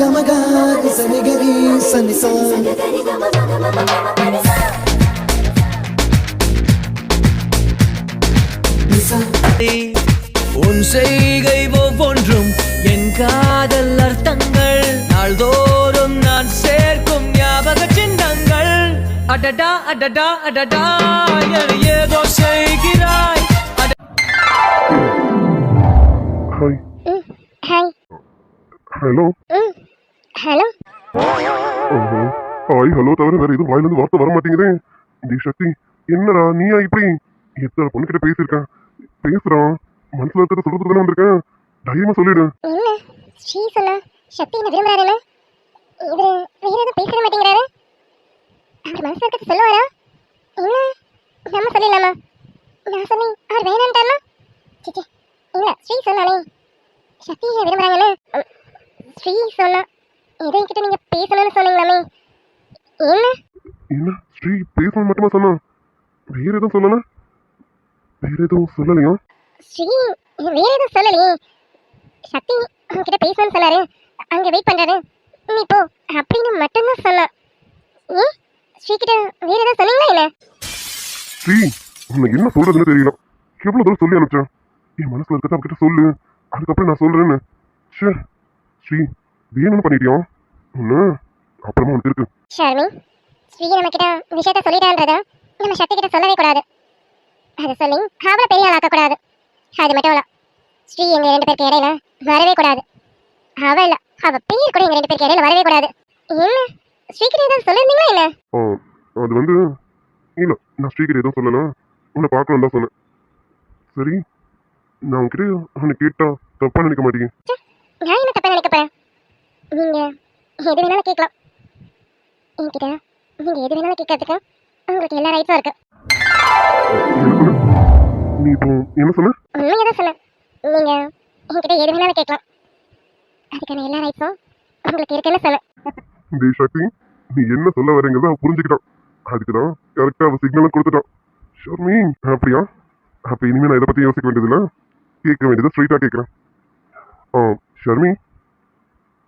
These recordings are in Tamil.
గమగా సని గరి సని సా నిసా உன் செய்கை ஒவ்வொன்றும் என் காதல் அர்த்தங்கள் நாள்தோறும் நான் சேர்க்கும் ஞாபக சின்னங்கள் அடடா அடடா அடடா என ஏதோ செய்கிறாய் அட- ஹாய் ஹாய் ஹலோ ம் ஹலோ? ஹாய் ஹலோ தவிர வேற எதுவும் வாயிலிருந்து வார்த்தை வர மாட்டேங்குதே. டி சக்தி என்னடா நீயா இப்படி? எத்தனை பொண்ணுகிட்ட பேசியிருக்கேன் பேசுறான். மனசுல இருக்கிறத சொல்றது தானே வந்திருக்கேன். தைரியமா சொல்லிடு. என்ன? ஸ்ரீ சொன்னா சக்தி என்ன விரும்புறாருன்னு? இவரு வேற எதுவும் பேச மாட்டேங்கிறாரு. அவர் மனசுல இருக்கிறது சொல்லுவாரா? என்ன? நம்ம சொல்லிடலாமா? நான் சொன்னேன் அவர் வேணான்ட்டாருனா சிச்சி இல்ல ஸ்ரீ சொன்னானே. சக்தி என்ன விரும்புறாங்கன்னு? ஸ்ரீ சொன்னா ஏதோ என்கிட்ட நீங்க பேசணும்னு சொன்னீங்களாமே என்ன? என்ன? ஸ்ரீ பேசணும் மட்டுமா சொன்னா வேற எதுவும் சொல்லல? வேற எதுவும் சொல்லலையா? ஸ்ரீ வேற எதுவும் சொல்லலையே. சக்தி உன்கிட்ட பேசணும்னு சொன்னாரு. அங்க வெயிட் பண்றாரு. நீ போ அப்படின்னு மட்டும்தான் சொன்னா. ஏன் ஸ்ரீ கிட்ட வேற ஏதாவது சொன்னீங்களா என்ன? ஸ்ரீ உனக்கு என்ன சொல்றதுன்னு தெரியல. எவ்வளவு தூரம் சொல்லி அனுப்பிச்சேன். என் மனசுல இருக்கிறத அவகிட்ட சொல்லு. அதுக்கப்புறம் நான் சொல்றேன்னு. ஷே ஸ்ரீ. வேணும்னு பண்ணிட்டியா? ஒண்ணு அப்புறமா உனக்கு இருக்கு. ஷர்மி ஸ்ரீ நம்ம கிட்ட விஷயத்த சொல்லிட்டான்றத நம்ம சக்தி கிட்ட சொல்லவே கூடாது. அதை சொல்லி அவளை பெரிய ஆளாக்க கூடாது. அது மட்டும் இல்ல ஸ்ரீ எங்க ரெண்டு பேருக்கு இடையில வரவே கூடாது. அவ இல்ல அவ பேர் கூட எங்க ரெண்டு பேருக்கு இடையில வரவே கூடாது. என்ன? ஸ்ரீ கிட்ட ஏதாவது சொல்லிருந்தீங்களா என்ன? ஆ அது வந்து இல்ல நான் ஸ்ரீகிட்ட எதுவும் சொல்லல. உன்னை பார்க்கணும் தான் சொன்னேன். சரி நான் உன்கிட்ட அவனை கேட்டா தப்பா நினைக்க மாட்டீங்க. நான் என்ன தப்பா நினைக்க போறேன்? நீங்க எது வேணாலும் கேட்கலாம். என்கிட்ட நீங்க எது வேணாலும் கேட்கறதுக்கு உங்களுக்கு எல்லா ரைட்ஸும் இருக்கு. நீ இப்போ என்ன சொன்ன? உண்மையை தான் சொன்னேன். நீங்க என்கிட்ட எது வேணாலும் கேட்கலாம். அதுக்கான எல்லா ரைட்ஸும் உங்களுக்கு இருக்குன்னு சொன்னேன். டி சக்தி நீ என்ன சொல்ல வரேங்கிறத அவன் புரிஞ்சுக்கிட்டான். அதுக்கு தான் கரெக்டாக அவன் சிக்னலும் கொடுத்துட்டான். ஷர்மி அப்படியா அப்போ இனிமேல் நான் இதை பற்றி யோசிக்க வேண்டியதில்ல. கேட்க வேண்டியதை ஸ்ட்ரைட்டாக கேட்குறேன். ஷர்மி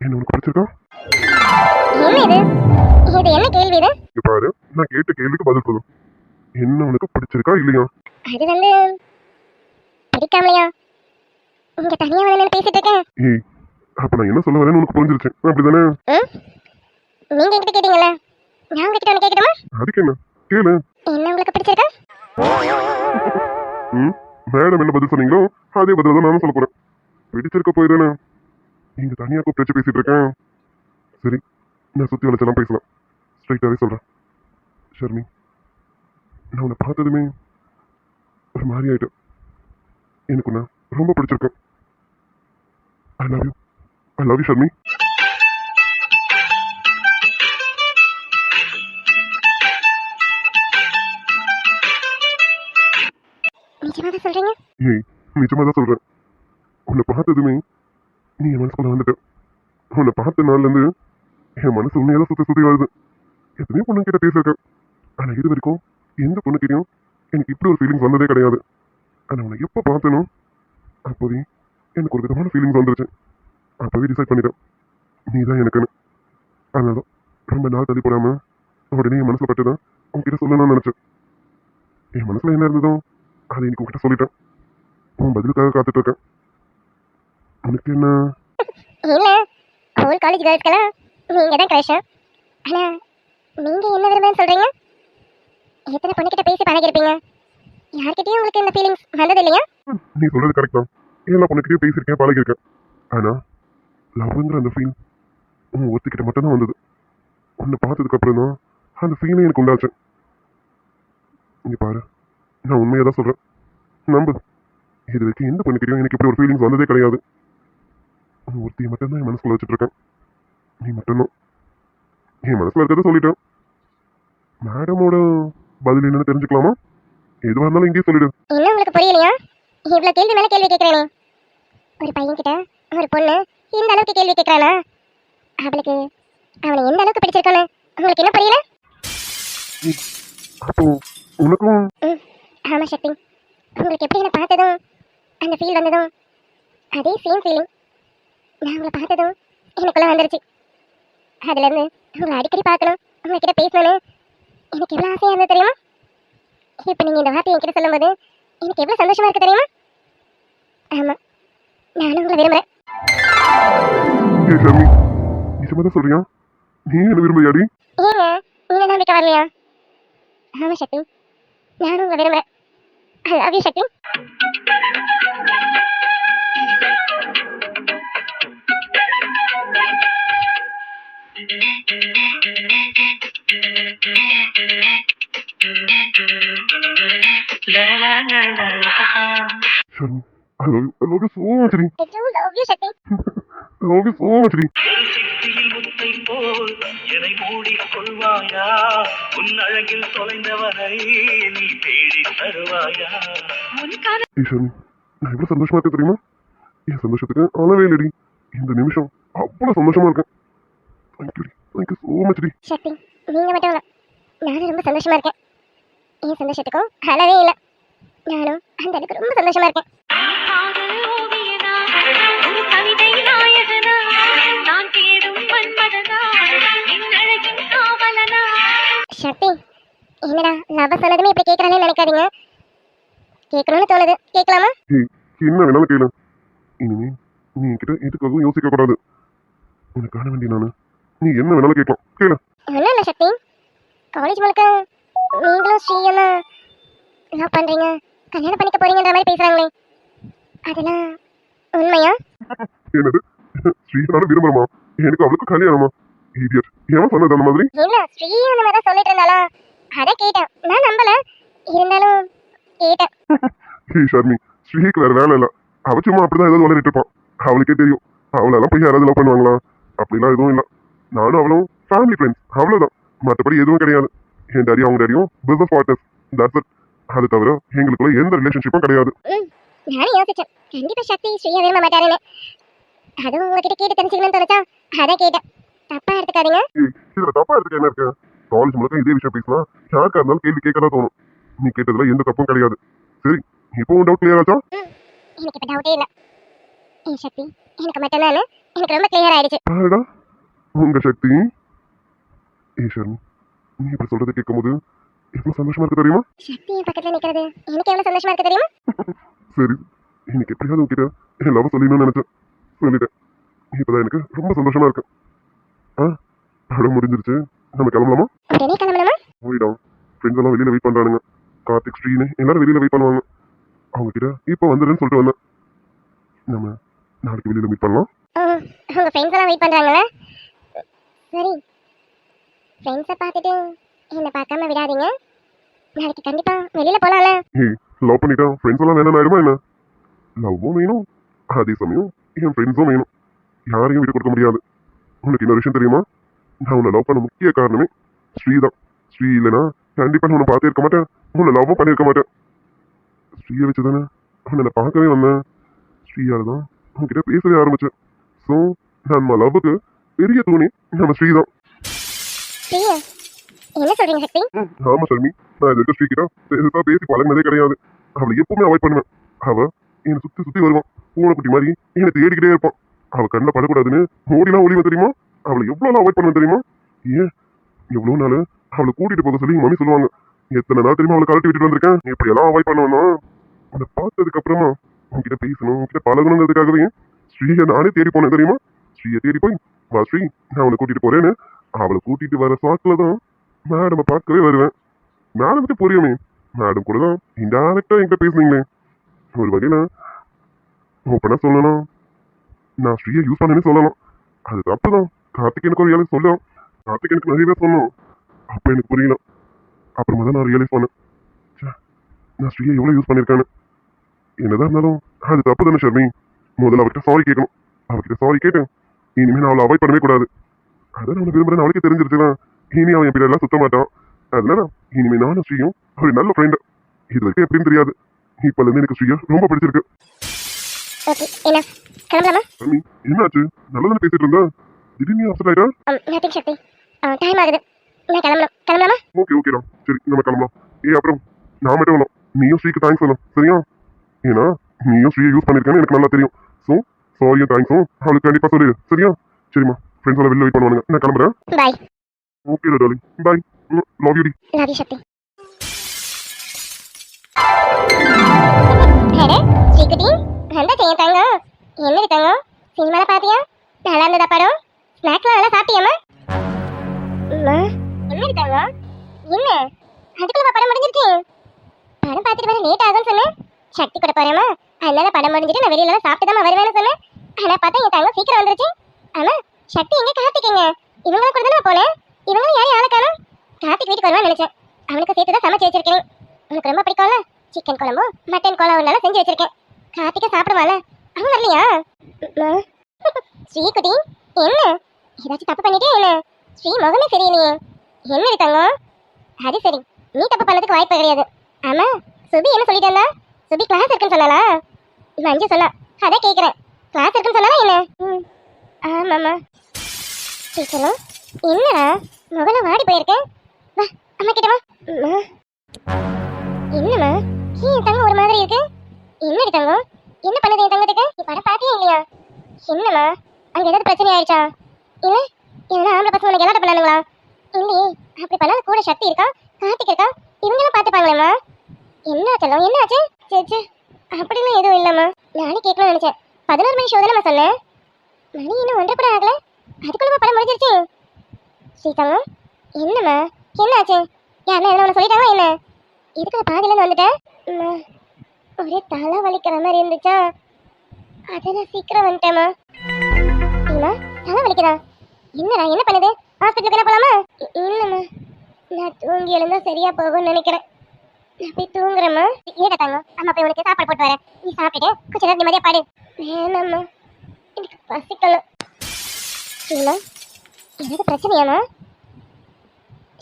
என்ன உனக்கு பிடிச்சிருக்கா? இது? என்ன கேள்வி இது? பாரு நான் கேட்ட கேள்விக்கு பதில் சொல்லு. என்ன உனக்கு பிடிச்சிருக்கா இல்லையா? அது வந்து பிடிக்காமலையா? இங்க தனியா வந்து நின்னு பேசிட்டு இருக்கேன். ஏய் அப்போ நான் என்ன சொல்ல வரேன்னு உனக்கு புரிஞ்சிருச்சு. அப்படிதானே? நீங்க என்கிட்ட கேட்டீங்கல்ல? நான் உங்ககிட்ட ஒன்று கேட்கணுமா அதுக்கு என்ன? கேளு. என்ன உங்களுக்கு பிடிச்சிருக்கா? ம்? மேடம் என்ன பதில் சொன்னீங்களோ அதே பதில் தான் நானும் சொல்ல போறேன். பிடிச்சிருக்க போய் தானே நீங்க தனியா கூப்பிட்டு பேசிட்டு இருக்கேன். சரி நான் சுத்தி வளைச்செல்லாம் பேசலாம். ஸ்ட்ரைட்டாவே சொல்றேன். ஷர்மி நான் உன்னை பார்த்ததுமே ஒரு மாதிரி ஆயிட்டேன். எனக்கு உன்னை ரொம்ப பிடிச்சிருக்கேன் I love you I love you Sharmi. நிஜமா தான் சொல்றீங்க? ஏய் நிஜமா தான் சொல்றேன். உன்னை பார்த்ததுமே நீ என் மனசுக்குள்ள வந்துட்ட உன்னை பார்த்த நாள்லேருந்து என் மனசு உண்மையெல்லாம் சுற்றி சுற்றி வருது எத்தனையோ பொண்ணு கிட்ட பேசியிருக்கேன். ஆனால் இது வரைக்கும் எந்த பொண்ணுக்கிட்டையும் எனக்கு இப்படி ஒரு ஃபீலிங்ஸ் வந்ததே கிடையாது. ஆனால் உன்னை எப்போ பார்த்தனோ அப்போதே எனக்கு ஒரு விதமான ஃபீலிங்ஸ் வந்துருச்சு. அப்போவே டிசைட் பண்ணிட்டேன். நீ தான் எனக்குன்னு. அதனால தான் ரொம்ப நாள் தள்ளி போடாமல் உடனே என் மனசில் பட்டு தான் உங்ககிட்ட சொல்லணும்னு நினச்சேன். என் மனசில் என்ன இருந்ததோ அதை இன்னைக்கு உங்ககிட்ட சொல்லிட்டேன். உன் பதிலுக்காக காத்துட்ருக்கேன் உனக்கு என்ன? இல்ல ஹோல் காலேஜ் கேர்ள்ஸ்க்கெல்லாம் நீங்க தான் கிரஷ் ஆனா நீங்க என்ன விரும்புன்னு சொல்றீங்க? எத்தனை பொண்ணுகிட்ட பேசி பழகிருப்பீங்க? யார்கிட்டயும் உங்களுக்கு இந்த ஃபீலிங்ஸ் வந்தது இல்லையா? நீ சொல்றது கரெக்ட் தான். எல்லா பொண்ணுக்கிட்டயும் பேசியிருக்கேன் பழகிருக்கேன் ஆனா லவ்ங்கிற அந்த ஃபீல் உன் ஒருத்திக்கிட்ட மட்டும்தான் வந்தது. உன்னை பார்த்ததுக்கு அப்புறம் தான் அந்த ஃபீலே எனக்கு உண்டாச்சு. இங்க பாரு நான் உண்மையாக தான் சொல்றேன். நம்பு. இது வரைக்கும் எந்த பொண்ணுக்கிட்டையும் எனக்கு இப்படி ஒரு ஃபீலிங்ஸ் வந்ததே கிடையாது. உன் ஒருத்தியை மட்டும்தான் என் மனசுக்குள்ள வச்சுட்டு இருக்கேன். நீ மட்டும்தான் என் மனசுல இருக்கிறத சொல்லிட்டேன். மேடமோட பதில் என்னன்னு தெரிஞ்சுக்கலாமா? எதுவாக இருந்தாலும் இங்கேயே சொல்லிடு. இன்னும் உங்களுக்கு புரியலையா? இவ்வளவு கேள்வி மேல கேள்வி கேட்கறேனே. ஒரு பையன் கிட்ட ஒரு பொண்ணு இந்த அளவுக்கு கேள்வி கேட்கறானா அவளுக்கு அவனை எந்த அளவுக்கு பிடிச்சிருக்கானு உங்களுக்கு என்ன புரியல? அப்போ உனக்கும் ம் ஆமா சக்தி. உங்களுக்கு எப்படி என்ன பார்த்ததும் அந்த ஃபீல் வந்ததும் அதே சேம் ஃபீலிங் நான் உங்களை பார்த்ததும் எனக்குள்ள வந்துருச்சு. அதுல இருந்து உங்களை அடிக்கடி பார்க்கணும் உங்ககிட்ட பேசணும்னு எனக்கு எவ்வளவு ஆசையா இருந்தது தெரியுமா? இப்ப நீங்க இந்த வார்த்தையை என்கிட்ட சொல்லும்போது எனக்கு எவ்வளவு சந்தோஷமா இருக்கு தெரியுமா? ஆமா. நானும் உங்களை நிஜமா தான் சொல்றியா? நீ என்ன விரும்புறியாடி? ஏங்க நீங்க நம்பிக்கை வரலையா ஆமா சக்தி நானும் உங்களை விரும்புறேன். I love you Shakti love you so much D ஒரு சிப்பியில் முத்தை போல் என்னை மூடிக் கொள்வாயா உன் அழகில் தொலைந்தவரை நீ தேடி தருவாயா ஏய் ஷர்மி நான் எவ்வளவு சந்தோஷமா இருக்கேன் தெரியுமா? என் சந்தோஷத்துக்கு அளவே இல்லடி. இந்த நிமிஷம் அவ்வளவு சந்தோஷமா இருக்கேன். Thank you thank you so much D Shakti நீங்க மட்டும் இல்ல நானும் ரொம்ப சந்தோஷமா இருக்கேன். என் சந்தோஷத்துக்கும் அளவே இல்லை. நானும் அந்த அளவுக்கு ரொம்ப சந்தோஷமா இருக்கேன். சக்தி என்னடா லவ் சொன்னதுமே இப்படி கேட்கறானே நினைக்காதீங்க. கேட்கணும்னு தோணுது. கேட்கலாமா ஏய் என்ன வேணாலும் கேளு. இனிமே நீ என்கிட்ட எதுக்காகவும் யோசிக்க கூடாது உனக்கு காண வேண்டிய நானு. நீ என்ன வேணாலும் கேட்கலாம். கேளு. ஒன்றும் இல்லை சக்தி? காலேஜ் முழுக்க நீங்களும் ஸ்ரீயும் லவ் பண்றீங்க. கல்யாணம் பண்ணிக்க போறீங்கன்ற மாதிரி பேசுறாங்களே. அதெல்லாம் உண்மையா? என்னது? ஸ்ரீனாலும் விரும்புறமா? எனக்கு அவளுக்கு கல்யாணமா? இடியட் ஏன் சொன்னது அந்த மாதிரி? இல்ல ஸ்ரீ அந்த மாதிரி சொல்லிட்டு இருந்தாளா? அதை கேட்டேன். நான் நம்பல. இருந்தாலும் கேட்டேன். ஹே ஷர்மி. ஸ்ரீக்கு வேற வேலை இல்ல. அவ சும்மா அப்படிதான் ஏதாவது வளரிட்டு இருப்பான் அவளுக்கே தெரியும். அவளெல்லாம் போய் யாராவது லவ் பண்ணுவாங்களா? அப்படிலாம் எதுவும் இல்ல. நானும் அவளும் ஃபேமிலி ஃப்ரெண்ட்ஸ் அவ்வளவுதான். மற்றபடி எதுவும் கிடையாது. என் டாடி அவங்க டாடியும் பிசினஸ் பார்ட்னர்ஸ் தட்ஸ் இட் அது தவிர எங்களுக்குள்ள எந்த ரிலேஷன்ஷிப்பும் கிடையாது. நானும் யோசிச்சேன். கண்டிப்பா சக்தி ஸ்ரீயை விரும்ப மாட்டாருன்னு. அதுவும் உங்ககிட்ட கேட்டு தெரிஞ்சுக்கணும்னு தோணுச்சா? அதை கேட்டேன். தப்பா எடுத்துக்காதீங்க. இதுல தப்பா எடுத்துக்க என்ன இருக்கு? காலேஜ் முழுக்க இதே விஷயம் பேசலாம் யாருக்கா இருந்தாலும் கேள்வி கேட்க தான் தோணும். நீ கேட்டதுல எந்த தப்பும் கிடையாது. சரி இப்போ டவுட் கிளியர் ஆச்சா? எனக்கு இப்ப டவுட்டே இல்ல. சக்தி எனக்கு மட்டும்தான்? எனக்கு ரொம்ப கிளியர் ஆயிடுச்சு. உங்க சக்தி. ஷர்மி நீ இப்படி சொல்றதை கேட்கும்போது எவ்வளவு சந்தோஷமா இருக்கு தெரியுமா? சக்தி என் பக்கத்துல நிக்கிறது. எனக்கு எவ்வளவு சந்தோஷமா இருக்கு தெரியுமா? சரி இன்னைக்கு எப்படியாவது உங்ககிட்ட லவ் சொல்லணும்னு நினைச்சேன். சொல்லிட்டேன். இப்பதான் எனக்கு ரொம்ப சந்தோஷமா இருக்கு. ஆ படம் முடிஞ்சிருச்சு. நம்ம கிளம்பலாமா? உடனே ஃப்ரெண்ட்ஸ் எல்லாம் வெளியில வெயிட் பண்றானுங்க. கார்த்திக் ஸ்ரீனு எல்லாரும் வெளியில வெயிட் பண்ணுவாங்க. அவங்க கிட்ட இப்போ வந்துடுன்னு சொல்லிட்டு வந்தேன். நம்ம நாளைக்கு வெளியில மீட் பண்ணலாம். உங்க ஃப்ரெண்ட்ஸ் எல்லாம் வெயிட் பண்றாங்களே சரி ஃப்ரெண்ட்ஸை பார்த்துட்டு என்னை பார்க்காம விடாதீங்க. நாளைக்கு கண்டிப்பாக வெளியில் போகலாம்ல ஏய் லவ் பண்ணிட்டா ஃப்ரெண்ட்ஸ் எல்லாம் வேணும் ஆயிடுமா என்ன? லவ்வும் வேணும். அதே சமயம் என் ஃப்ரெண்ட்ஸும் வேணும். யாரையும் விட்டு கொடுக்க முடியாது. உனக்கு இன்னொரு விஷயம் தெரியுமா? நான் உன்னை லவ் பண்ண முக்கிய காரணமே ஸ்ரீ தான் ஸ்ரீ இல்லைனா கண்டிப்பாக நான் உன்னை பார்த்தே இருக்க மாட்டேன். உன்னை லவ்வும் பண்ணியிருக்க மாட்டேன். ஸ்ரீயை வச்சு தானே உன்னை நான் பார்க்கவே வந்தேன். ஸ்ரீயால் தான் உன்கிட்ட பேசவே ஆரம்பிச்சேன். ஸோ நம்ம லவ்வுக்கு பெரிய தூணி நம்ம ஸ்ரீ தான் பிரியா என்ன சொல்றீங்க சக்தி? ஆமா ஷர்மி நான் இது இருக்க ஸ்ரீக்கிட்ட பெருசா பேசி பழகினதே கிடையாது. அவளை எப்பவுமே அவாய்ட் பண்ணுவேன். அவ என்னை சுத்தி சுத்தி வருவான். பூனைக்குட்டி மாதிரி என்னை தேடிக்கிட்டே இருப்பான். அவ கண்ணில் படக்கூடாதுன்னு ஓடிலாம் ஒளிவன் தெரியுமா? அவளை எவ்வளவு அவன் அவாய்ட் பண்ணுவேன் தெரியுமா? ஏன்? எவ்வளவு நாள்? அவளை கூட்டிட்டு போக சொல்லி மம்மி சொல்லுவாங்க. எத்தனை நாள் தெரியுமா அவளை கழட்டி விட்டுட்டு வந்திருக்கேன்? இப்படி எல்லாம் அவாய்ட் பண்ணுவேன்னா உன்னை பார்த்ததுக்கு அப்புறமா உன்கிட்ட பேசணும் உன்கிட்ட பழகணுங்கிறதுக்காகவே ஸ்ரீயை நானே தேடி போனேன் தெரியுமா? ஸ்ரீயை தேடி போய் வா ஸ்ரீ நான் உன்னை கூட்டிட்டு போறேன்னு. அவளை கூட்டிட்டு வர சாக்குல தான் மேடமை பார்க்கவே வருவேன். மேடமுக்கு புரியுமே மேடம் கூட தான் இன்டைரக்டா என்கிட்ட பேசுனீங்களே. ஒரு வகையில ஓப்பனா சொல்லணும் நான் ஸ்ரீயை யூஸ் பண்ணேன்னு சொல்லலாம். அது தப்பு தான் கார்த்திக் எனக்கு ஒரு ரியலைஸ் சொல்லலாம் கார்த்திக் எனக்கு நிறையவே சொன்னோம் அப்போ எனக்கு புரியல. அப்புறமா தான் நான் ரியலைஸ் பண்ணேன். நான் ஸ்ரீயை எவ்வளோ யூஸ் பண்ணியிருக்கேன்னு என்னதான் இருந்தாலும் அது தப்பு தானே ஷர்மி முதல்ல அவர்கிட்ட சாரி கேட்கணும். அவர்கிட்ட சாரி கேட்டேன். இனிமே நான் அவளை அவாய்ட் பண்ணவே கூடாது. அதான் நான் விரும்புறேன் அவளுக்கே தெரிஞ்சிருச்சுல இனி அவன் என் பின்னாடிலாம் சுத்த மாட்டான். அதனால இனிமே நானும் ஸ்ரீயும் ஒரு நல்ல ஃப்ரெண்டு இது வரைக்கும் எப்படின்னு தெரியாது. இப்பல இருந்து எனக்கு ஸ்ரீயா ரொம்ப பிடிச்சிருக்கு. கிளம்பலாமா? என்னாச்சு? நல்லதானே பேசிட்டு இருந்தா? திடீர்னு அப்செட் ஆயிட்டா? சக்தி டைம் ஆகுது. நான் கிளம்பணும். கிளம்பலாமா? ஓகே ஓகேடா சரி நம்ம கிளம்பலாம். ஏ அப்புறம் நான் மட்டும் வேணும் நீயும் ஸ்ரீக்கு தேங்க்ஸ் சொல்லணும். சரியா? ஏன்னா நீயும் ஸ்ரீயை யூஸ் பண்ணிருக்கேன்னு எனக்கு நல்லா தெரியும். சாரியும் தேங்க்ஸும் அவளுக்கு கண்டிப்பா சொல்லிடு சரியா? சரிம்மா. ஃப்ரெண்ட்ஸ் எல்லாம் வெளில வெயிட் பண்ணுவாங்க நான் கிளம்புறேன். Bye okay dolly bye love you D love you Shakti அடே ஸ்ரீகுட்டி வந்த செய்ய தங்கம் என்னடி தங்கம் சினிமால பாத்தியா? நல்லா இருந்ததா படம் ஸ்நாக்ஸ்லாம் நல்லா சாப்பிட்டியாமா அம்மா என்னடி தங்கம் என்ன? அதுக்குள்ள படம் முடிஞ்சிருச்சு. படம் பார்த்துட்டு வர லேட் ஆகும்னு சொன்னேன். சக்தி கூட போறேம்மா அதனால படம் முடிஞ்சிட்டு நான் வெளியில சாப்பிட்டு தான் வருவேன்னு சொன்னேன். ஆனா பார்த்தா என் தங்கம் சீக்கிரம் வந்துருச்சு. ஆமா சக்தி எங்க கார்த்திகேங்க இவங்கள கூட தானே போனேன். இவங்களும் யாரையும் ஆளை காணும்? கார்த்திக் வீட்டுக்கு வருவான்னு நினைச்சேன். அவனுக்கு சேர்த்து தான் சமைச்சு வச்சிருக்கேன். உனக்கு ரொம்ப பிடிக்கும்ல? சிக்கன் குழம்பும் மட்டன் குழம்பு செஞ்சு வச்சிருக்கேன். கார்த்திகை சாப்பிடுவாள் அவன் வரலையா? ஸ்ரீகுட்டி என்ன? ஏதாச்சும் தப்பு பண்ணிட்டே என்ன? ஸ்ரீ முகமே சரியில்லையே. என்ன இருக்காங்க அது சரி நீ தப்பு பண்ணதுக்கு வாய்ப்பு கிடையாது. ஆமா சுபி என்ன சொல்லிட்டானா சுபி கிளாஸ் இருக்குன்னு சொல்லலாம் மஞ்சு சொல்ல. அதான் கேட்குறேன் கிளாஸ் இருக்குன்னு சொன்னாலா என்ன? ம். ஆமாம்மா. டீச்சரும் என்னடா? முதல்ல வாடி போயிருக்கேன். வா அம்மா கிட்ட வா. என்னம்மா? ஏன் தங்கம் ஒரு மாதிரி இருக்கு? என்னடி தங்கம்? என்ன பண்ணுது என் தங்கத்துக்கு? நீ படம் பாத்தியா இல்லையா? என்னம்மா? அங்கே ஏதாவது பிரச்சனை ஆயிடுச்சா? இல்லை? எதனா ஆம்பளை பசங்க உனக்கு எல்லாரும் பண்ணானுங்களா? இல்லையே. அப்படி பண்ணாத கூட சக்தி இருக்கா? கார்த்திக் இருக்கா? இவங்களும் பார்த்துப்பாங்களேம்மா. என்ன செல்லம் என்ன ஆச்சு? சரி சரி அப்படிலாம் எதுவும் இல்லைம்மா. நானே கேட்கணும்னு நினைச்சேன். பதினோரு மணி ஷோ தானே சொன்னேன். மணி இன்னும் ஒன்றரை கூட ஆகல. அதுக்குள்ள படம் முடிஞ்சிருச்சு. ஸ்ரீதங்கம் என்னம்மா? என்ன ஆச்சு யாருன்னா எதனா ஒன்று சொல்லிட்டாங்களா என்ன? இதுக்குள்ள பாதியிலேருந்து வந்துட்டேன் ஒரே தலை வலிக்கிற மாதிரி இருந்துச்சா? அதை நான் சீக்கிரம் வந்துட்டேம்மா. அம்மா தலை வலிக்கிறா என்னடா என்ன பண்ணுது? ஹாஸ்பிட்டலுக்கு என்ன போகலாமா இல்லைம்மா. நான் தூங்கி எழுந்தா சரியா போகும்னு நினைக்கிறேன். நான் போய் தூங்குறேம்மா. ஏடா தாங்க அம்மா போய் உனக்கு சாப்பாடு போட்டு வரேன். நீ சாப்பிட்டுட்டு கொஞ்சம் நேரம் நிம்மதியாக பாடு. வேணாம்மா. எனக்கு பசிக்கணும். சரிம்மா எனக்கு பிரச்சனையாம்மா?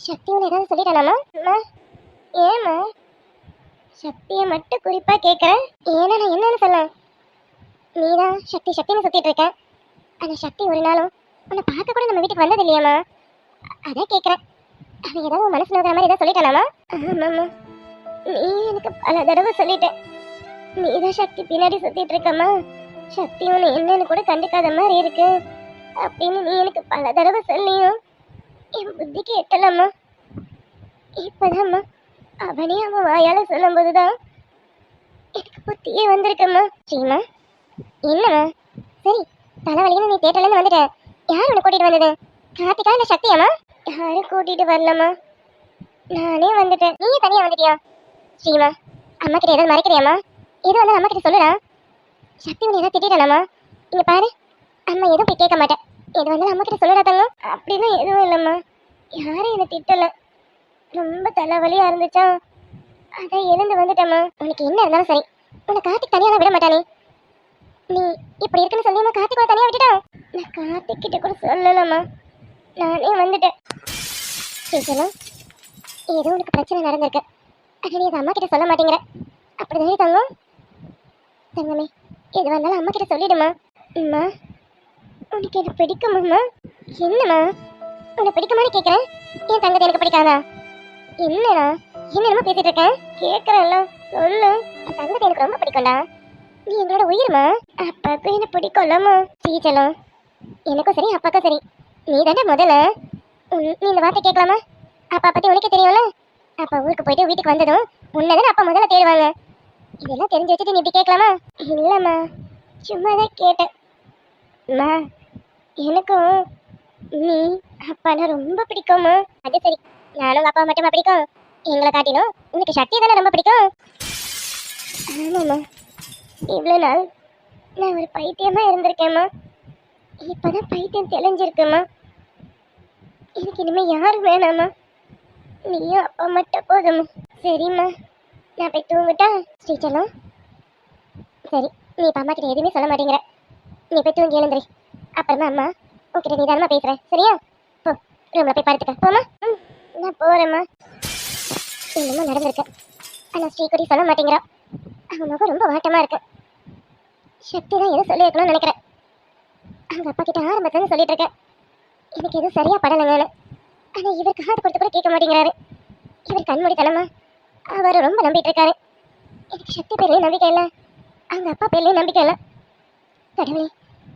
சக்தி உன்னை ஏதாவது சொல்லிட்டானாமா அம்மா ஏம்மா? சக்தியை மட்டும் குறிப்பாக கேட்குறேன் ஏன்னா நான் என்னன்னு சொல்ல நீதான் சக்தி சக்தின்னு சுற்றிட்டு இருக்கேன் அந்த சக்தி ஒரு நாளும் உன்னை பார்க்க கூட நம்ம வீட்டுக்கு வந்தது இல்லையாம்மா அதான் கேட்குறேன் அவன் ஏதாவது மனசு நோக்கிற மாதிரி ஏதாவது சொல்லிட்டானாமா ஆமாம்மா. நீ எனக்கு பல தடவை சொல்லிட்டேன். நீதான் சக்தி பின்னாடி சுத்திட்டு இருக்கம்மா. சக்தி உன்னை என்னன்னு கூட கண்டுக்காத மாதிரி இருக்கு. அப்படின்னு நீ எனக்கு பல தடவை சொல்லியும் என் புத்திக்கு எட்டலம்மா. இப்பதாம்மா அவனே அவன் வாயால சொல்லும்போதுதான் எனக்கு புத்தியே வந்திருக்கம்மா. சரிம்மா என்னம்மா? சரி தலைவலின்னு நீ தேட்டர்லேருந்து வந்துட்ட. யார் உன்னை கூட்டிட்டு வந்தது? கார்த்திகா இல்லை சக்தியாம்மா? யாரும் கூட்டிட்டு வரலம்மா. நானே வந்துட்டேன். நீங்க தனியா வந்துட்டியா? ஸ்ரீமா அம்மா கிட்ட ஏதாவது மறைக்கிறியாம்மா? எது வந்து அம்மா கிட்ட சொல்லுடா. சக்தி உன்னை ஏதாவது திட்டானாமா இங்க பாரு. அம்மா எதுவும் போய் கேட்க மாட்டேன் எது வந்து அம்மா கிட்ட சொல்லுடா தங்கம். அப்படிலாம் எதுவும் இல்லைம்மா. யாரும் என்னை திட்டல. ரொம்ப தலைவலியா இருந்துச்சா. அதான் எழுந்து வந்துட்டேம்மா. உனக்கு என்ன இருந்தாலும் சரி. உன்னை கார்த்திக் தனியாக விட மாட்டானே நீ. இப்படி இருக்குன்னு சொல்லியம்மா கார்த்திக் கூட தனியாக விட்டுட்டா? நான் கார்த்திக் கிட்ட கூட சொல்லலம்மா. நானே வந்துட்டேன். ஏதோ உனக்கு பிரச்சனை நடந்திருக்கு. அதை எங்கள் அம்மா கிட்ட சொல்ல மாட்டேங்கிற. அப்படிதானே தங்கம்? தங்கமே எது வந்தாலும் அம்மா கிட்ட சொல்லிடுமா. அம்மா உனக்கு என்ன பிடிக்குமாம்மா என்னம்மா? உன்னை பிடிக்குமான்னு கேட்குறேன் ஏன் தங்கத்தை எனக்கு பிடிக்காதா? என்னடா என்னென்னமோ பேசிட்டு இருக்கேன் கேட்குறேன்ல சொல்லு. என் தங்கத்தை எனக்கு ரொம்ப பிடிக்கும்டா. நீ எங்களோட உயிர்மா? அப்பாவுக்கும் என்ன பிடிக்கும்லம்மா சீச்சலும் எனக்கும் சரி அப்பாக்கும் சரி. நீ தானே முதல்ல நீ இந்த வார்த்தை கேட்கலாமா? அப்பா பற்றி உனக்கே தெரியும்ல? அப்பா ஊருக்கு போயிட்டு வீட்டுக்கு வந்ததும் உன்னதான் அப்பா முதல்ல தேடுவாங்க. இதெல்லாம் தெரிஞ்சு வச்சுட்டு நீ இப்படி கேட்கலாமா? இல்லைம்மா சும்மா தான் கேட்டேன். அம்மா எனக்கும் நீ அப்பானா ரொம்ப பிடிக்கும்மா. அது சரி நானும் அப்பா மட்டுமா பிடிக்கும். எங்களை காட்டிலும் உனக்கு சக்தி தானே ரொம்ப பிடிக்கும். ஆமாம்மா இவ்வளோ நாள் நான் ஒரு பைத்தியமாக இருந்திருக்கேம்மா. இப்போதான் பைத்தியம் தெளிஞ்சிருக்கேம்மா. எனக்கு இனிமேல் யாரும் வேணாம்மா. நீயும் அப்பா மட்டும் போதும்மா சரிம்மா. நான் போய் தூங்கிட்டா? ஸ்ரீச்சலம் சரி நீ இப்போ அம்மா கிட்ட எதுவுமே சொல்ல மாட்டேங்கிற. நீ போய் தூங்கி எழுந்துரு. அப்புறமா அம்மா உன்கிட்ட நிதானமா பேசுகிறேன் சரியா? போ ரூமில் போய் படுத்துக்க. போமா ம் நான் போகிறேம்மா இன்னமும் நடந்திருக்கு. ஆனால் ஸ்ரீகுடி சொல்ல மாட்டேங்கிறா. அவன் முகம் ரொம்ப வாட்டமாக இருக்கு. சக்தி தான் எதுவும் சொல்லியிருக்கணும்னு நினைக்கிறேன். அவங்க அப்பா கிட்ட ஆரம்பத்துல சொல்லிட்டு இருக்கேன். எனக்கு எதுவும் சரியா படலைங்கன்னு. ஆனால் இவர் காது கொடுத்து கூட கேட்க மாட்டேங்கிறாரு. இவர் கண்மூடித்தனமா அவர் ரொம்ப நம்பிட்டு இருக்காரு எனக்கு சக்தி பேர்லேயும் நம்பிக்கை இல்லை. அவங்க அப்பா பேர்லேயும் நம்பிக்கை இல்லை. கடவுளே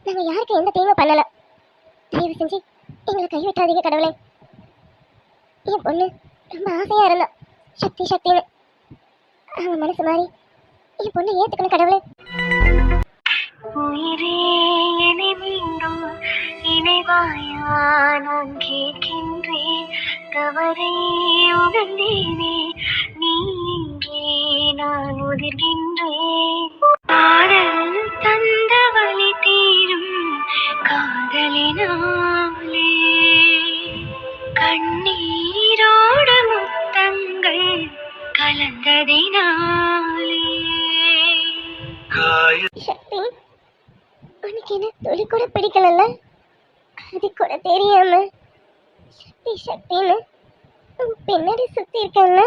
நாங்கள் யாருக்கும் எந்த தீங்கும் பண்ணலை. தயவு செஞ்சு எங்களை கைவிட்டாதீங்க கடவுளே. என் பொண்ணு ரொம்ப ஆசையாக இருந்தா சக்தி சக்தின்னு. அவன் மனசு மாறி என் பொண்ணு ஏற்றுக்கணும் கடவுளே. உயிரே என்னை மீண்டும் இணைவாயா நான் தவறை உணர்ந்தேனே நீ இன்றே நான் உதிர்கின்றேன். பாடல் தந்த வழி தீரும் காதலினாலே கண்ணீரோடு முத்தங்கள் கலந்ததினாலே காய சக்தி உனக்கு என்ன துளி கூட பிடிக்கலல்ல? அது கூட தெரியாம. சக்தி சக்தின்னு பின்னாடி சுத்தி இருக்காங்க.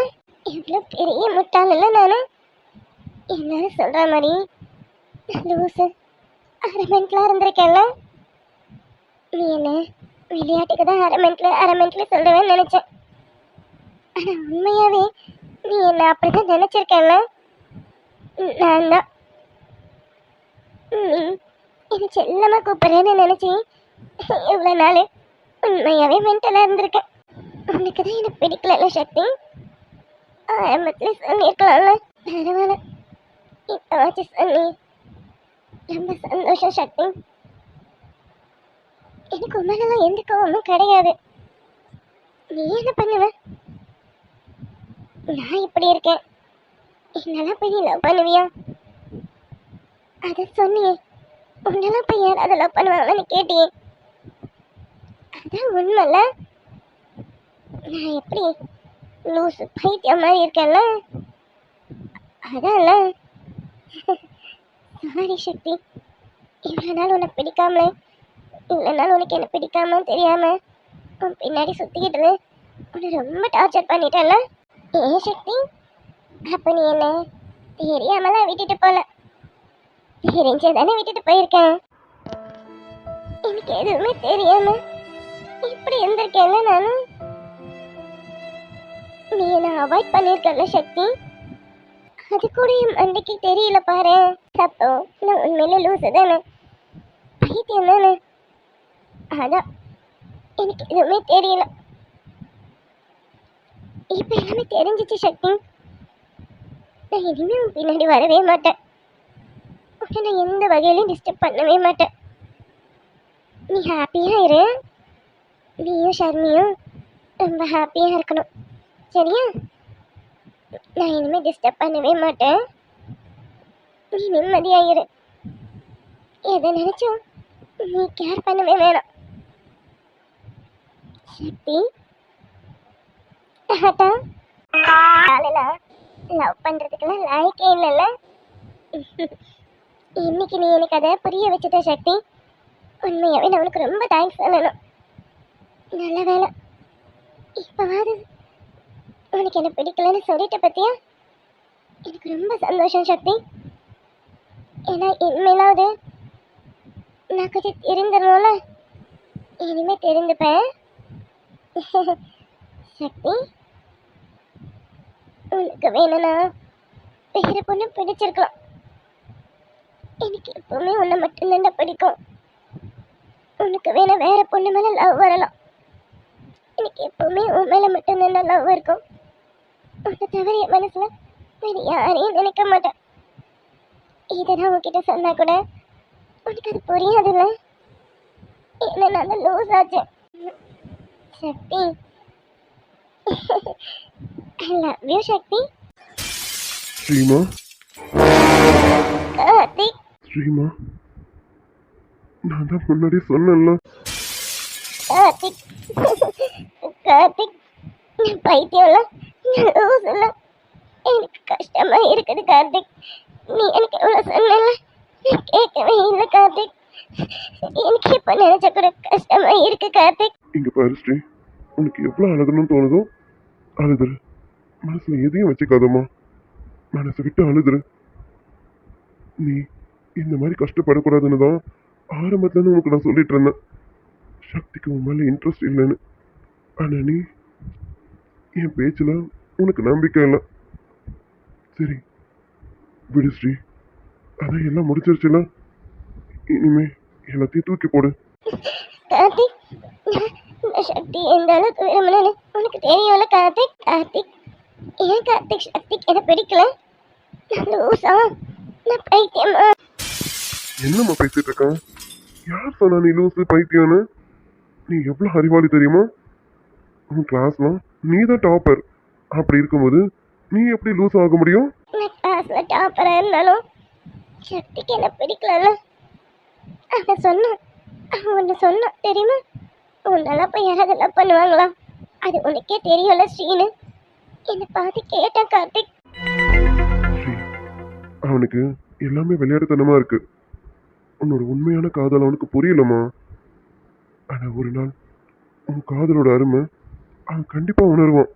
எவ்வளோ பெரிய முட்டாள் நானும் நானு. சொல்கிற சொல்ற மாதிரி லூசு அரமெண்ட்ல இருந்திருக்கேன்ல நீ என்ன விளையாட்டுக்கு தான் அரமெண்ட்ல அரமெண்ட்ல சொல்லுவேன்னு நினச்சேன். ஆனால் உண்மையாகவே நீ என்ன அப்படிதான் நினச்சிருக்கேன்ல நான் தான். ம், இது செல்லமா கூப்பிடுறேன்னு நினைச்சி இவ்வளோ நாள் உண்மையாவே மென்டலாக இருந்திருக்கேன். உனக்கு தான் எனக்கு பிடிக்கல சக்தி. ஆரம்பத்தில் சொல்லியிருக்கலாம்ல. பரவாயில்ல. இப்போவாச்சும் சொல்லி. ரொம்ப சந்தோஷம் சக்தி. எனக்கு உண்மையிலாம் எந்த கோவமும் கிடையாது. நீ என்ன பண்ணுவ? நான் இப்படி இருக்கேன். என்னெல்லாம் போய் நீ லவ் பண்ணுவியா? அதை சொன்னியே உன்னெல்லாம் போய் யாராவது லவ் பண்ணுவாங்கன்னு கேட்டியே அதான் உண்மைல நான் எப்படி லூசு பைத்தியம் மாதிரி இருக்கேன்ல? அதான்ல சாரி சக்தி. இவ்வளோ நாள் உன்னை பிடிக்காமலே இவ்வளோ நாள் உனக்கு என்ன பிடிக்காம தெரியாம உன் பின்னாடி சுற்றிக்கிட்டு உன்னை ரொம்ப டார்ச்சர் பண்ணிட்டேன்ல. ஏன் சக்தி அப்போ நீ என்ன தெரியாமலாம் விட்டுட்டு போல? தெரிஞ்சதானே விட்டுட்டு போயிருக்கேன். எனக்கு எதுவுமே தெரியாம இப்படி இருந்திருக்கேன்ல நானும் நீ என்ன அவாய்ட் பண்ணியிருக்கல சக்தி? அது கூட என் மண்டைக்கு தெரியல பாரு. அப்போ நான் உண்மையில லூசு தானே? பைத்தியம் தானே? அதான் எனக்கு எதுவுமே தெரியல. இப்போ எல்லாமே தெரிஞ்சிச்சு சக்தி. நான் இனிமே உன் பின்னாடி வரவே மாட்டேன். உன்னை நான் எந்த வகையிலையும் டிஸ்டர்ப் பண்ணவே மாட்டேன். நீ ஹாப்பியாக இரு. வியும் ஷர்மியும் ரொம்ப ஹாப்பியாக இருக்கணும். சரியா? நான் இனிமேல் டிஸ்டர்ப் பண்ணவே மாட்டேன். நீ நிம்மதியாக இரு எதை நினச்சோம் நீ கேர் பண்ணவே வேணாம். சக்தி டாட்டா காலையில் லவ் பண்ணுறதுக்கெல்லாம் லாய்க்கே இல்லைல்ல. இன்னைக்கு நீ எனக்கு அதை புரிய வச்சுட்ட சக்தி. உண்மையாகவே நான் உனக்கு ரொம்ப தேங்க்ஸ் சொல்லணும். நல்ல வேலை. இப்போவாது உனக்கு என்ன பிடிக்கலன்னு சொல்லிட்ட பத்தியா? எனக்கு ரொம்ப சந்தோஷம் சக்தி. ஏன்னா இனிமேலாவது நான் கொஞ்சம் தெரிஞ்சிடணும்ல. இனிமே தெரிந்துப்பேன் சக்தி உனக்கு வேணும்னா வேற பொண்ணு பிடிச்சிருக்கலாம். எனக்கு எப்பவுமே உன்னை மட்டும்தான் பிடிக்கும். உனக்கு வேணும் வேற பொண்ணு மேலே லவ் வரலாம். எனக்கு எப்பவுமே உன் மேல மட்டும்தான் லவ் இருக்கும். உன்னை தவிர என் மனசுல வேற யாரையும் நினைக்க மாட்டேன். இதை நான் உன்கிட்ட சொன்னா கூட உனக்கு அது புரியாதுல்ல? என்ன நான் லூஸ் ஆச்சேன். சக்தி. Love you Shakti. Srima? Karthik Srima? நான் தான் முன்னாடி சொன்னேன்ல. கார்த்திக் கார்த்திக் நான் பைத்தியம்ல இல்லை எனக்கு கஷ்டமா இருக்குது கார்த்திக். நீ எனக்கு எவ்வளோ சொன்ன கேட்கவே இல்லை கார்த்திக். எனக்கு இப்போ நினைச்ச கூட கஷ்டமா இருக்கு கார்த்திக். இங்க பாரு ஸ்ரீ. உனக்கு எவ்வளோ அழுகணும்னு தோணுதோ அழுதுரு. மனசுல எதையும் வச்சுக்காதம்மா. மனசை விட்டு அழுதுரு. நீ இந்த மாதிரி கஷ்டப்படக்கூடாதுன்னு தான் ஆரம்பத்துலேருந்து உனக்கு நான் சொல்லிட்டு இருந்தேன். சக்திக்கு உன் மேல இன்ட்ரெஸ்ட் இல்லைன்னு. ஆனா நீ என் பேச்சுல உனக்கு நம்பிக்கை இல்லை. சரி விடு ஸ்ரீ. அதான் எல்லாம் முடிச்சிருச்சுல. இனிமே எல்லாத்தையும் தூக்கி போடு. கார்த்திக் சக்தி எந்த அளவுக்கு விரும்பணும்னு உனக்கு தெரியும்ல கார்த்திக்? கார்த்திக் ஏன் கார்த்திக் சக்திக்கு என்ன பிடிக்கல? லூசா நான் பைத்தியமா? என்னம்மா பேசிட்டு இருக்க? யார் சொன்னா நீ லூசு பைத்தியம்னு? நீ எவ்வளவு அறிவாளி தெரியுமா? உன் கிளாஸ்லாம் நீ தான் டாப்பர் அப்படி இருக்கும்போது நீ எப்படி லூஸ் ஆக முடியும்? நான் கிளாஸ்ல டாப்பரா இருந்தாலும் சக்திக்கு என்ன பிடிக்கலல்ல? அவன் சொன்னான் அவன் ஒன்று சொன்னான் தெரியுமா? உன்னெல்லாம் போய் யாராவது லவ் பண்ணுவாங்களா? அது உனக்கே தெரியும்ல ஸ்ரீனு. என்னை பார்த்து கேட்டான் கார்த்திக். அவனுக்கு எல்லாமே விளையாட்டுத்தனமா இருக்கு. உன்னோட உண்மையான காதல் அவனுக்கு புரியலம்மா. ஆனா ஒரு நாள் உன் காதலோட அருமை அவன் கண்டிப்பா உணர்வான்.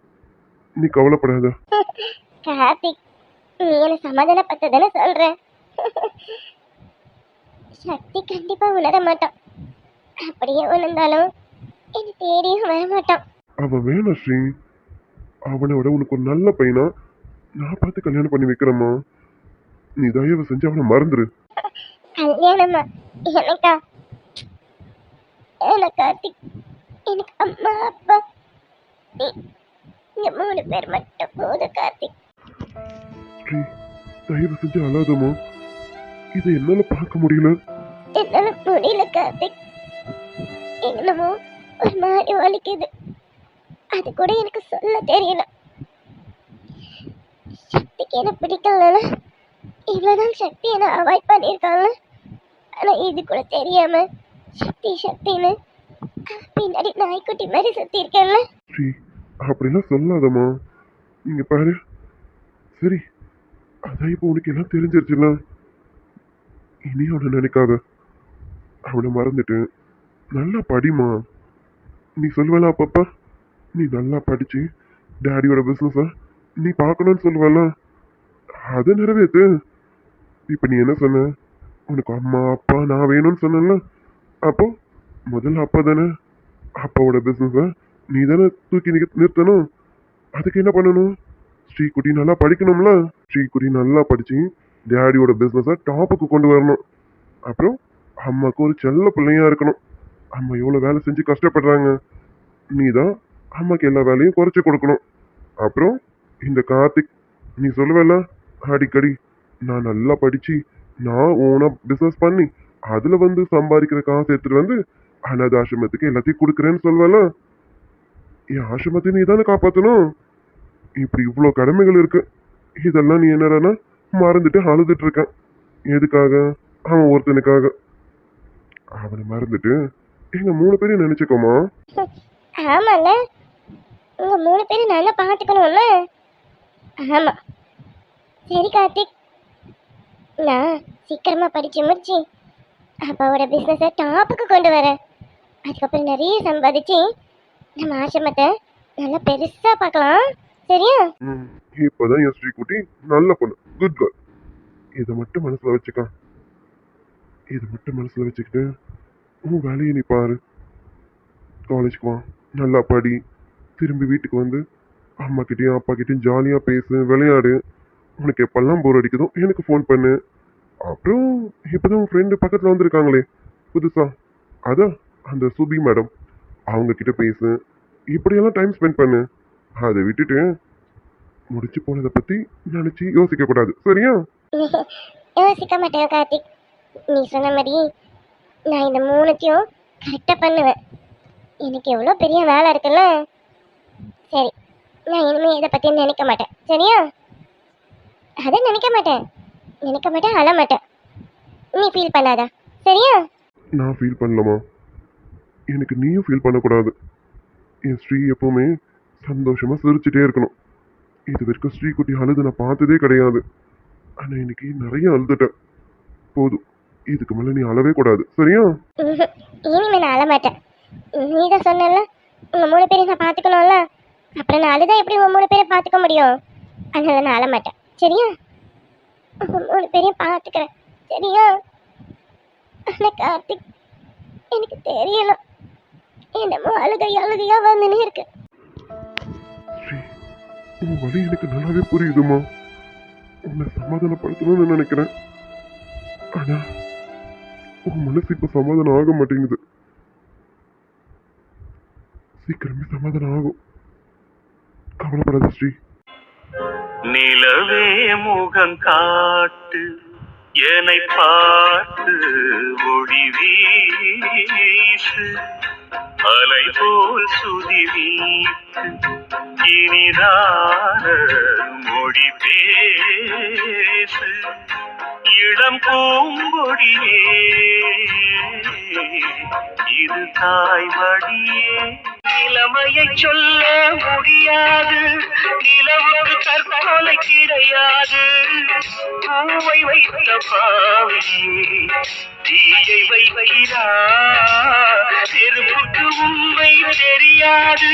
நீ கவலைப்படாத. கார்த்திக் நீ என்ன சமாதானப்பட்டதானே சொல்ற. சக்தி கண்டிப்பா உணர மாட்டான். அப்படியே உணர்ந்தாலும் என்னை தேடியும் வர மாட்டான். அவன் வேணாம் ஸ்ரீ அவனை விட உனக்கு ஒரு நல்ல பையனா நான் பார்த்து கல்யாணம் பண்ணி வைக்கிறேம்மா. நீ தயவு செஞ்சு அவனை மறந்துரு. கல்யாணமா? எனக்கா? எனக்கு கார்த்திக் எனக்கு அம்மா அப்பா. நீ இந்த மூணு பேர் மட்டும் போதும் கார்த்திக் ஸ்ரீ தயவு செஞ்சு அழாதம்மா. இதை என்னால பார்க்க முடியல. என்னால முடியல கார்த்திக் என்னமோ ஒரு மாதிரி வலிக்குது. அது கூட எனக்கு சொல்ல தெரியல. சக்திக்கு என்ன பிடிக்கல இவ்வளவுதான் சக்தி என்ன அவாய்ட் பண்ணியிருக்காங்க. ஆனா இது கூட தெரியாம சக்தி சக்தின்னு. பின்னாடி நாய்க்குட்டி மாதிரி சுத்தி இருக்கேன்ல. ஸ்ரீ அப்படிலாம் சொல்லாதம்மா. இங்க பாரு. சரி அதான் இப்போ உனக்கு எல்லாம் தெரிஞ்சிருச்சுல இனி அவனை நினைக்காத. அவனை மறந்துட்டு. நல்லா படிமா நீ சொல்லுவல அப்பப்ப? நீ நல்லா படிச்சு டேடியோட பிஸ்னஸ நீ பார்க்கணும்னு சொல்லுவல அதை நிறைவேற்று இப்போ நீ என்ன சொன்ன? உனக்கு அம்மா அப்பா நான் வேணும்னு சொன்னல அப்போ முதல்ல அப்பா தானே? அப்பாவோட பிஸ்னஸை நீ தானே தூக்கி நிக்க- நிறுத்தணும்? அதுக்கு என்ன பண்ணணும்? ஸ்ரீகுட்டி நல்லா படிக்கணும்ல? ஸ்ரீகுட்டி நல்லா படிச்சு டேடியோட பிஸ்னஸை டாப்புக்கு கொண்டு வரணும். அப்புறம் அம்மாவுக்கு ஒரு செல்ல பிள்ளையா இருக்கணும். அம்மா எவ்வளோ வேலை செஞ்சு கஷ்டப்படுறாங்க. நீ தான் அம்மாக்கு எல்லா வேலையும் குறைச்சி கொடுக்கணும். அப்புறம் இந்த கார்த்திக் நீ சொல்லுவேல அடிக்கடி நான் நல்லா படித்து நான் ஓனாக பிஸ்னஸ் பண்ணி அதுல வந்து சம்பாதிக்கிற காசு எடுத்துட்டு வந்து அனாத ஆசிரமத்துக்கு எல்லாத்தையும் கொடுக்குறேன்னு சொல்லுவல என் ஆசிரமத்தை நீ தானே காப்பாற்றணும் இப்படி இவ்வளோ கடமைகள் இருக்கு. இதெல்லாம் நீ என்னடானா மறந்துட்டு அழுதுட்டு இருக்கேன். எதுக்காக? அவன் ஒருத்தனுக்காக. அவனை மறந்துட்டு எங்க மூணு பேரையும் நினைச்சுக்கோமா? ஆமாங்க உங்க மூணு பேரும் நல்லா தான் பார்த்துக்கணும்ல? ஆமா. சரி கார்த்திக். நான் சீக்கிரமா படிச்சு முடிச்சு அப்பாவோட பிஸ்னஸை டாப்புக்கு கொண்டு வரேன் அதுக்கப்புறம் நிறைய சம்பாதிச்சு நம்ம ஆசிரமத்தை நல்லா பெருசாக பார்க்கலாம். சரியா? இப்போதான் என் ஸ்ரீகுட்டி நல்ல பொண்ணு. குட் கேர்ள் இதை மட்டும் மனசில் வச்சுக்க. இதை மட்டும் மனசில் வச்சுக்கிட்டு உன் வேலையை நீ பாரு. காலேஜுக்கு வா. நல்லா படி. திரும்பி வீட்டுக்கு வந்து அம்மாக்கிட்டேயும் அப்பாக்கிட்டேயும் ஜாலியாக பேசு விளையாடு. உனக்கு எப்பெல்லாம் போர் அடிக்குதோ எனக்கு ஃபோன் பண்ணு. அப்புறம் இப்போதான் உன் ஃப்ரெண்டு பக்கத்தில் வந்திருக்காங்களே புதுசா. அதான் அந்த சுபி மேடம் அவங்க கிட்ட பேசு. இப்படியெல்லாம் டைம் ஸ்பெண்ட் பண்ணு. அதை விட்டுட்டு முடிச்சு போனதை பத்தி நினைச்சு யோசிக்க கூடாது. சரியா? யோசிக்க மாட்டேன் கார்த்திக். நீ சொன்ன மாதிரி நான் இந்த மூணுத்தையும் கரெக்டாக பண்ணுவேன். எனக்கு எவ்வளோ பெரிய வேலை இருக்குல்ல சரி நான் இனிமேல் இதை பற்றி நினைக்க மாட்டேன். சரியா? அதை நினைக்க மாட்டேன். நினைக்க மாட்டேன் அழ மாட்டேன். நீ ஃபீல் பண்ணாத? சரியா? நான் ஃபீல் பண்ணலமா எனக்கு நீயும் ஃபீல் பண்ணக்கூடாது. என் ஸ்ரீ எப்பவுமே சந்தோஷமா சிரிச்சுட்டே இருக்கணும். இது வரைக்கும் ஸ்ரீகுட்டி அழுது நான் பார்த்ததே கிடையாது. ஆனா இன்னைக்கு நிறைய அழுதுட்டேன். போதும். இதுக்கு மேல நீ அழவே கூடாது. சரியா. இனிமே நான் அழ மாட்டேன். நீ தான் சொன்னல உங்கள் மூணு பேரையும் நான் பார்த்துக்கணும்ல. அப்புறம் நான் அழுதா எப்படி உங்கள் மூணு பேரை பார்த்துக்க முடியும்? அதனால நான் அழ மாட்டேன். சரியா? மூணு பேரையும் பார்த்துக்கிறேன் சரியா? ஆனால் கார்த்திக் எனக்கு தெரியல என்னமோ அழுகை அழுகையா வந்துனே இருக்கு. ஸ்ரீ உன் வழி எனக்கு நல்லாவே புரியுதுமா உன்னை சமாதானப்படுத்தணும்னு நினைக்கிறேன். ஆனா உன் மனசு இப்ப சமாதானம் ஆக மாட்டேங்குது. சீக்கிரமே சமாதானம் ஆகும். கவலைப்படாத ஸ்ரீ. நிலவே முகம் காட்டு என்னை பார்த்து ஒளி வீசு. அலை போல் சுதி வீட்டு இனிதான மொழி பேசு. இளம் பூங்கொடியே இது தாய் வழியே. நிலைமையை சொல்ல முடியாது. நிலவுக்கு தற்கொலை கிடையாது. பூவை வைத்த பாவியே தீயை வைக்கிறா செருப்புக்கு உண்மை தெரியாது.